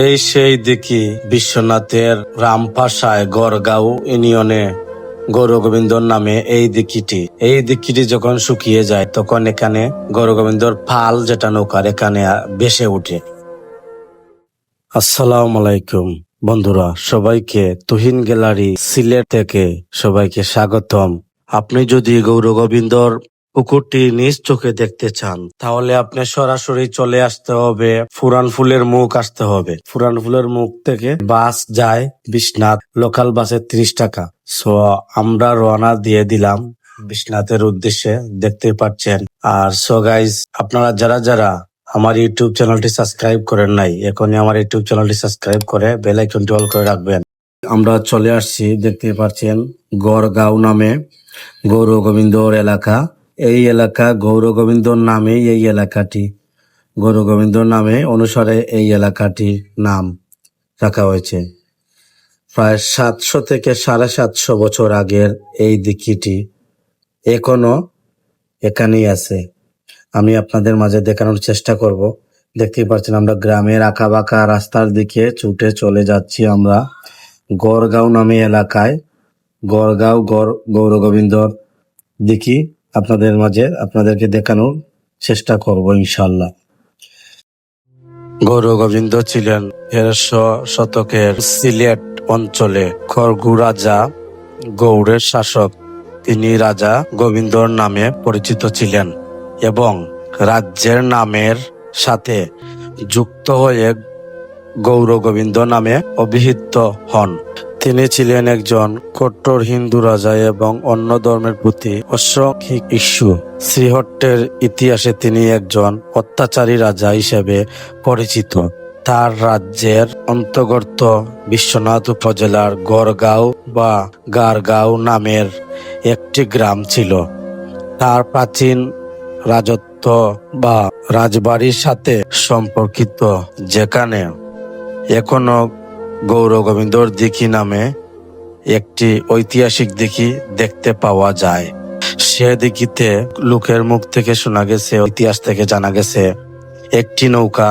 এই সেই দেখি বিশ্বনাথের রামপাশায় গড়গাঁও ইউনিয়নে গৌর গোবিন্দর নামে এই দিকিটি। এই দিকিটি যখন শুকিয়ে যায়, তখন এখানে গৌর গোবিন্দর ফাল যেটা নৌকার এখানে বেসে ওঠে। আসসালামু আলাইকুম বন্ধুরা, সবাইকে তুহিন গ্যালারি সিলেট থেকে সবাইকে স্বাগতম। আপনি যদি গৌর গোবিন্দর পুকুরটি নিজ চোখে দেখতে চান। তাহলে আপনি সরাসরি চলে আসতে হবে। ফুরান ফুলের মুখ আসতে হবে। ফুরান ফুলের মুখ থেকে বাস যায় বিশ্বনাথ লোকাল বাসে ত্রিশ টাকা। সো আমরা রওনা দিয়ে দিলাম বিশ্বনাথের উদ্দেশ্যে। দেখতে পাচ্ছেন। আর সো গাইজ আপনারা যারা যারা আমার ইউটিউব চ্যানেলটি সাবস্ক্রাইব করেন নাই, এখনই আমার ইউটিউব চ্যানেলটি সাবস্ক্রাইব করে বেল আইকনটি অল করে রাখবেন। আমরা চলে আসছি দেখতে পাচ্ছেন, গড়গাঁও নামে গৌর গোবিন্দর এলাকা। এই এলাকা গৌর গোবিন্দর নামে এই এলাকাটি। গৌর গোবিন্দর নামে অনুসারে এই এলাকাটির নাম রাখা হয়েছে। প্রায় সাতশো থেকে সাড়ে সাতশো বছর আগের এই দিকিটি এখনও এখানেই আছে। আমি আপনাদের মাঝে দেখানোর চেষ্টা করব। দেখতেই পাচ্ছেন আমরা গ্রামের আঁকা বাঁকা রাস্তার দিকে ছুটে চলে যাচ্ছি আমরা। গড়গাঁও নামে এলাকায় গড়গাঁও গড় গৌর গোবিন্দর দেখি আপনাদের মাঝে আপনাদেরকে দেখানোর চেষ্টা করব ইনশাল্লাহ গৌর গোবিন্দ ছিলেন তেরোশো শতকের সিলেট অঞ্চলে খড়গু রাজা গৌড়ের শাসক। তিনি রাজা গোবিন্দর নামে পরিচিত ছিলেন এবং রাজ্যের নামের সাথে যুক্ত হয়ে গৌর গোবিন্দ নামে অভিহিত হন। তিনি ছিলেন একজন কট্টর হিন্দু রাজা এবং অন্য ধর্মের প্রতি অসংখ্যিক ইস্যু। শ্রীহট্টের ইতিহাসে তিনি একজন অত্যাচারী রাজা হিসেবে পরিচিত। তার রাজ্যের অন্তর্গত বিশ্বনাথ উপজেলার গড়গাঁও বা গারগাঁও নামের একটি গ্রাম ছিল। তার প্রাচীন রাজত্ব বা রাজবাড়ির সাথে সম্পর্কিত যেখানে এখনও গৌর গোবিন্দর দিঘি নামে একটি ঐতিহাসিক দিঘি দেখতে পাওয়া যায়। সে দিঘিতে লোকের মুখ থেকে শোনা গেছে, ইতিহাস থেকে জানা গেছে, একটি নৌকা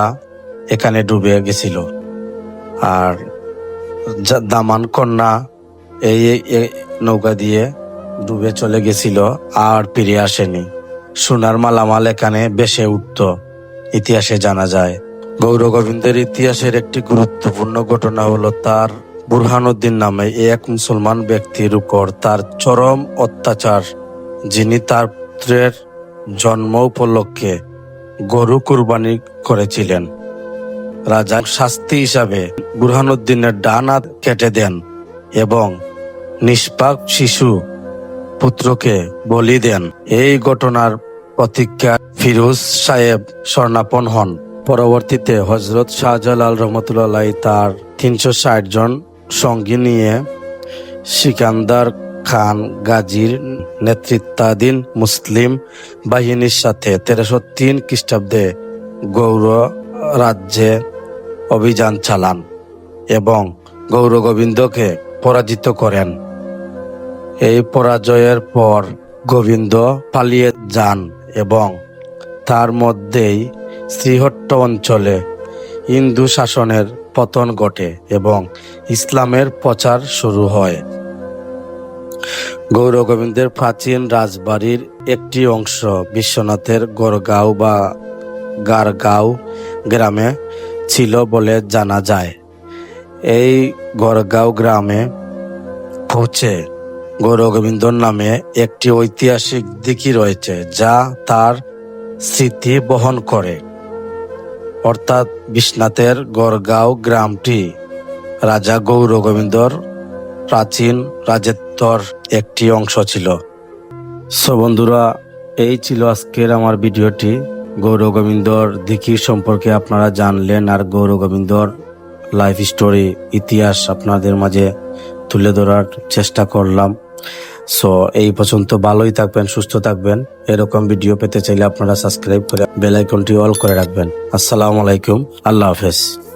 এখানে ডুবে গেছিল। আর দামান কন্যা এই নৌকা দিয়ে ডুবে চলে গেছিল, আর ফিরে আসেনি। সোনার মালামাল এখানে বেসে উঠত, ইতিহাসে জানা যায়। গৌর গোবিন্দের ইতিহাসের একটি গুরুত্বপূর্ণ ঘটনা হলো তার বুরহানুদ্দিন নামে এক মুসলমান ব্যক্তির উপর তার চরম অত্যাচার, যিনি তার পুত্রের জন্ম উপলক্ষে গরু কুরবানি করেছিলেন। রাজা শাস্তি হিসাবে বুরহানুদ্দিনের ডান কেটে দেন এবং নিষ্পাক শিশু পুত্রকে বলি দেন। এই ঘটনার প্রতিজ্ঞা ফিরোজ সাহেব স্বর্ণাপন হন। পরবর্তীতে হজরত শাহজালাল রহমতুল্লাহ তার তিনশো ষাট জন সঙ্গী নিয়ে সিকান্দার খান গাজীর নেতৃত্বাধীন মুসলিম বাহিনীর সাথে তেরোশো তিন খ্রিস্টাব্দে গৌর রাজ্যে অভিযান চালান এবং গৌর গোবিন্দকে পরাজিত করেন। এই পরাজয়ের পর গোবিন্দ পালিয়ে যান এবং তার মধ্যেই শ্রীহট্ট অঞ্চলে হিন্দু শাসনের পতন ঘটে এবং ইসলামের প্রচার শুরু হয়। গৌর গোবিন্দের প্রাচীন রাজবাড়ির একটি অংশ বিশ্বনাথের গড়গাঁও বা গারগাঁও গ্রামে ছিল বলে জানা যায়। এই গড়গাঁও গ্রামে পৌঁছে গৌর গোবিন্দর নামে একটি ঐতিহাসিক দিকি রয়েছে যা তার স্মৃতি বহন করে। অর্থাৎ বিশ্বনাথের গড়গাঁও গ্রামটি রাজা গৌর গোবিন্দর প্রাচীন রাজত্বর একটি অংশ ছিল। সো বন্ধুরা, এই ছিল আজকের আমার ভিডিওটি। গৌর গোবিন্দর দিঘি সম্পর্কে আপনারা জানলেন আর গৌর গোবিন্দর লাইফ স্টোরি, ইতিহাস আপনাদের মাঝে তুলে ধরার চেষ্টা করলাম। সো এই পর্যন্ত ভালোই থাকবেন, সুস্থ থাকবেন। এরকম ভিডিও পেতে চাইলে আপনারা সাবস্ক্রাইব করে বেলাইকনটি অল করে রাখবেন। আসসালামু আলাইকুম। আল্লাহ হাফেজ।